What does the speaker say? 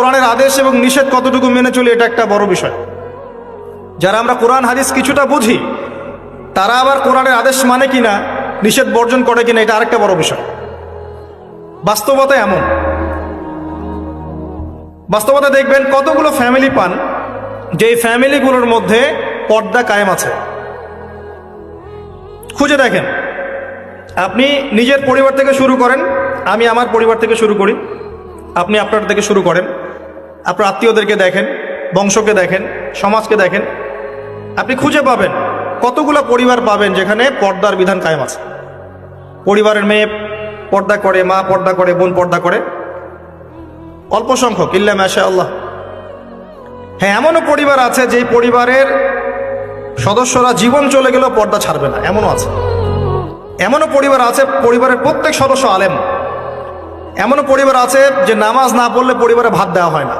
কোরআনের আদেশ এবং নিষেধ কতটুকু মেনে চলি এটা একটা বড় বিষয়। যারা আমরা কোরআন, হাদিস কিছুটা বুঝি, তারা আবার কোরআনের আদেশ মানে কিনা, নিষেধ বর্জন করে কিনা, এটা আরেকটা বড় বিষয়। বাস্তবতা এমন। বাস্তবতা দেখবেন, কতগুলো ফ্যামিলি পান যে ফ্যামিলিগুলোর মধ্যে পর্দা কায়েম আছে। খুঁজে দেখেন, আপনি নিজের পরিবার থেকে শুরু করেন, আমি আমার পরিবার থেকে শুরু করি, আপনি আপনার থেকে শুরু করেন। আপনার আত্মীয়দেরকে দেখেন, বংশকে দেখেন, সমাজকে দেখেন, আপনি খুঁজে পাবেন, কতগুলো পরিবার পাবেন যেখানে পর্দার বিধান কায়েম আছে। পরিবারের মেয়ে পর্দা করে, মা পর্দা করে, বোন পর্দা করে, অল্প সংখ্যক, ইল্লা মাশা আল্লাহ হ্যাঁ এমনও পরিবার আছে যেই পরিবারের সদস্যরা জীবন চলে গেলেও পর্দা ছাড়বে না, এমনও আছে। এমনও পরিবার আছে, পরিবারের প্রত্যেক সদস্য আলেম। এমনও পরিবার আছে যে নামাজ না পড়লে পরিবারে ভাত দেওয়া হয় না।